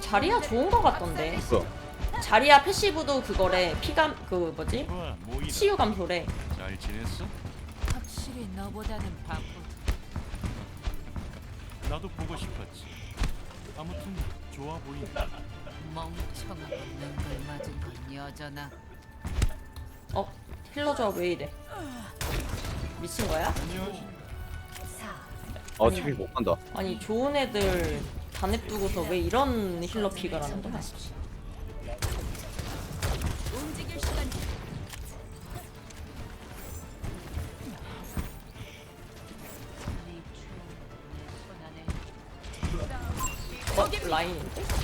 자리야 좋은 거 같던데. 있어. 자리야 패시브도 그거래. 피감 그 뭐지? 모이다. 치유 감소래. 잘 지냈어? 확실히 너보다는 바쁘다. 나도 보고 싶었지. 아무튼 좋아 보인다. 멍청한 능글 맞은 건 여전하. 어 힐러 조합 왜 이래? 미친 거야? 아 TV 못 간다. 아니 좋은 애들 다 냅두고서 왜 이런 힐러 픽을 하는 거야? 어 라인인데?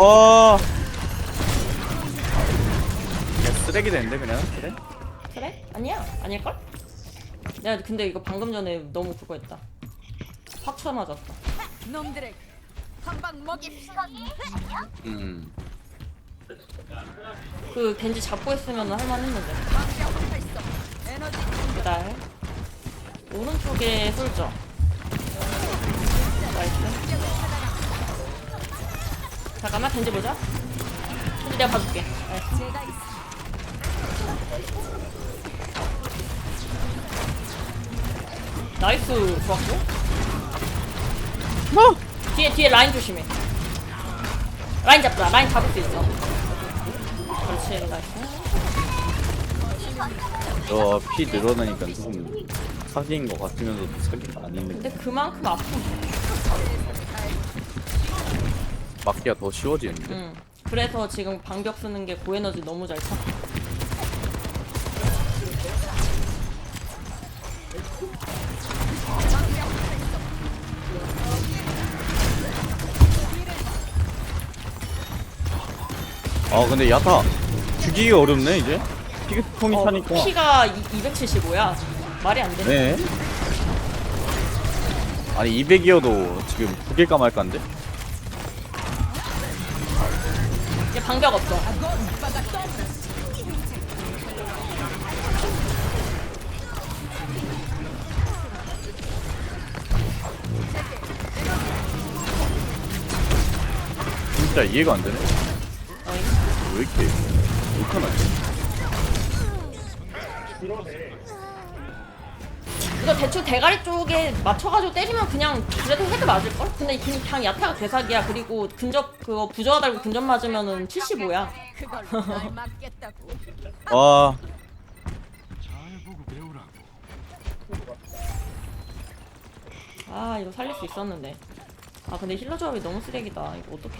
원. 어. 야 쓰레기 되는데 그냥 그래? 그래? 아니야 아닐걸? 야 근데 이거 방금 전에 너무 그거 했다. 확 쳐맞았다. 놈들에게 한방 먹입시다. 음. 그 겐지 잡고 했으면 할만했는데. 에너지 기다려. 오른쪽에 솔져. 나이스. 잠깐만 겐지 보자. 겐지 내가 봐줄게. 있어. 나이스 좋았고. 뭐? 뒤에 뒤에 라인 조심해. 라인 잡자. 라인 잡을 수 있어. 그렇지 나이스. 저피 늘어나니까 조금 사기인 것 같으면서도 사기가 아닌데 근데 그만큼 아픔. 막기가 더 쉬워지는데. 응. 그래서 지금 방벽 쓰는 게 고에너지 너무 잘 차. 아 근데 야타 죽이기 어렵네 이제. 피그폼이 어, 차니까. 피가 275야. 말이 안 돼. 네. 아니 200이어도 지금 죽일까 말까인데? 이제 방벽 없어. 진짜 이해가 안 되네. 왜 이렇게 못하나? 이거 대충 대가리 쪽에 맞춰가지고 때리면 그냥 그래도 헤드 맞을걸? 근데 그냥 야타가 개사기야. 그리고 근접 그거 부저하 달고 근접 맞으면은 75야. 그걸로 날 막겠다고. 와잘 보고 배우라고. 아 이거 살릴 수 있었는데. 아 근데 힐러 조합이 너무 쓰레기다. 이거 어떡해.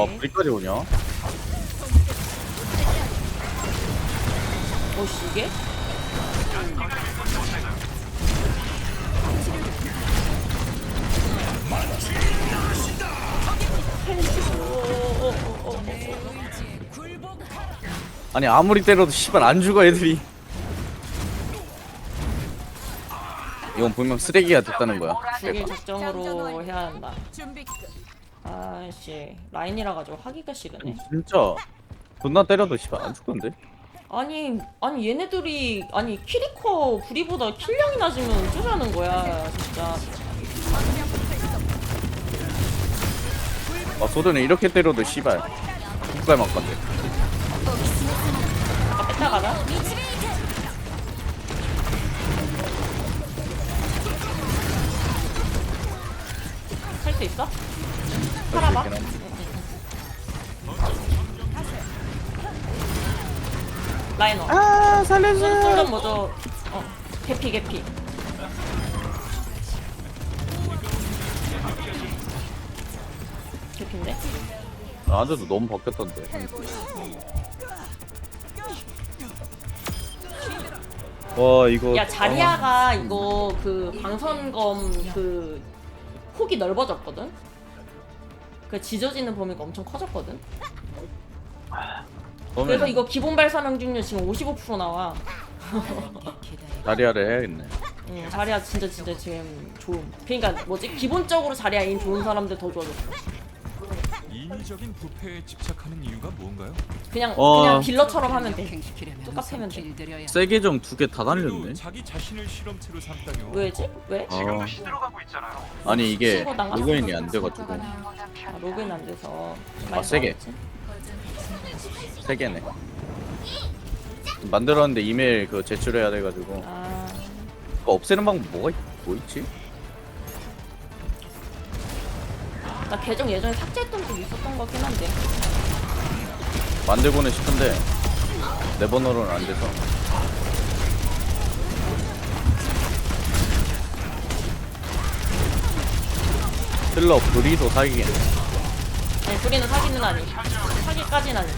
아 오케이. 불이까지 오냐? 오씨 이게? 아니 아무리 때려도 씨발 안 죽어 애들이. 이건 분명 쓰레기가 됐다는 거야. 죽일 작정으로 해야 한다. 준비 끝. 아씨 라인이라 가지고 하기가 싫으네. 진짜 존나 때려도 씨발 안 죽던데? 아니 아니 얘네들이 아니 키리코 부리보다 킬량이 낮으면 어쩌자는 거야 진짜. 아 소드는 이렇게 때려도 씨발 국갈 맞건데. 아까 뺐다 가자. 할 수 있어? 살아봐. 라이너. 아 살려줘. 솔전 먼저 어 개피 개피. 아들도 너무 바뀌었던데. 와 이거 야 자리아가 이거 그 방선검 그 폭이 넓어졌거든. 그 지져지는 범위가 엄청 커졌거든. 그래서 이거 기본 발사 명중률 지금 55% 나와. 자리아를 해야겠네. 응, 자리아 진짜 진짜 지금 좋음. 그러니까 뭐지 기본적으로 자리아 인 좋은 사람들 더 좋아졌어. 인위적인 부패에 집착하는 이유가 뭔가요? 그냥 어. 그냥 딜러처럼 하면 돼. 똑같으면 돼. 세게 좀 두 개 다 달렸네. 자기 자신을 실험체로 삼다뇨. 왜지? 왜? 아, 아니 이게. 로그인이 안 돼가지고 아, 로그인 안 돼서. 아, 세게. 나왔지? 세 개네. 만들었는데 이메일 그 제출해야 돼가지고 아, 그거 없애는 방법 뭐가 있, 뭐 있지? 나 계정 예전에 삭제했던 적 있었던 것 같긴 한데. 만들고는 싶은데 내 번호로는 안 돼서 힐러 브리도 사기겠네 아니, 둘이는 사기는 아니. 사기까지는 아니.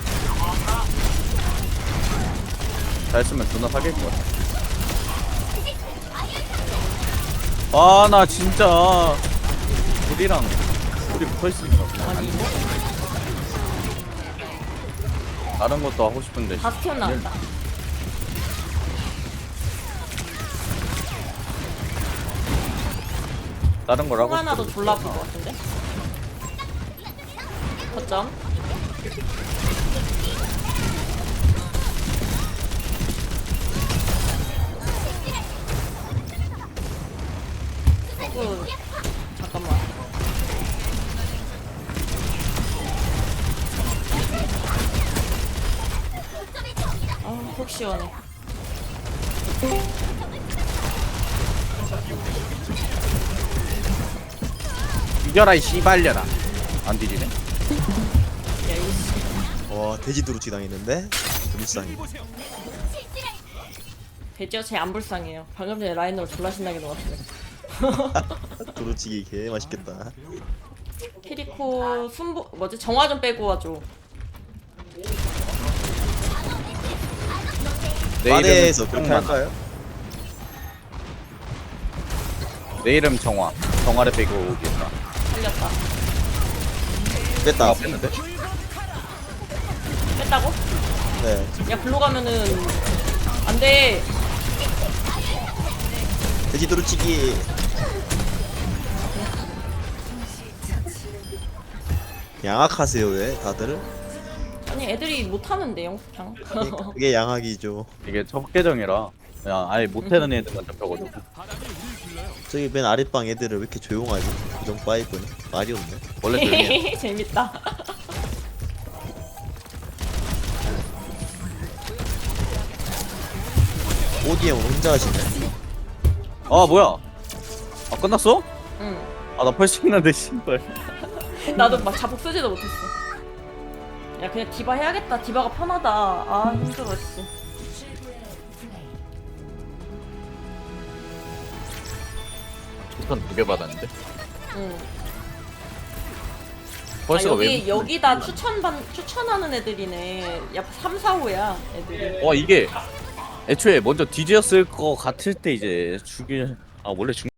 잘 쓰면 존나 사귈 것 같아 아나 진짜 브리랑 브리 붙어있으니까 아니, 이거? 다른 것도 하고 싶은데 바스티온 나왔다. 다른 걸 하고 싶은데 졸라 아플 것 같은데? 거점. 그, 잠깐만. 아, 속 시원해. 이겨라 이 씨발려라 안 뒤지네 야, 이거 씨. 와 돼지 두루치 당했는데 불쌍해 돼지가 제일 안 불쌍해요. 방금 전에 라인으로 졸라 신나게 놀았어요. 두루치기 개 맛있겠다 키리코 순보 뭐지 정화 좀 빼고 와줘. 내 마대에서 이름은 그렇게 정만. 할까요? 내 이름 정화 정화를 빼고 오겠다 살렸다. 뺐다 아 뺐는데? 뺐다고? 네 야 글로 가면은 안 돼. 돼지 두루치기 양악하세요 왜 다들? 아니 애들이 못 하는데요, 그냥. 그러니까 그게 양악이죠 이게 첫 계정이라 야 아예 못하는 애들만 잡혀가지고 저기 맨 아랫방 애들은 왜 이렇게 조용하지? 고정 파이브는 말이 없네 원래 조용해 재밌다. 오디엠 혼자 하시네 아 뭐야 아 끝났어? 응. 아나 벌써 끝났는데 씨발 나도 막 자폭 쓰지도 못했어. 야 그냥 디바 해야겠다. 디바가 편하다. 아 힘들어 씨. 추천 두개 받았는데 응. 아, 벌써가 여기 왜 여기다 추천반 추천하는 애들이네. 야 3, 4, 5야 애들이. 와 이게 애초에 먼저 뒤지었을 것 같을 때 이제 죽일 아 원래 죽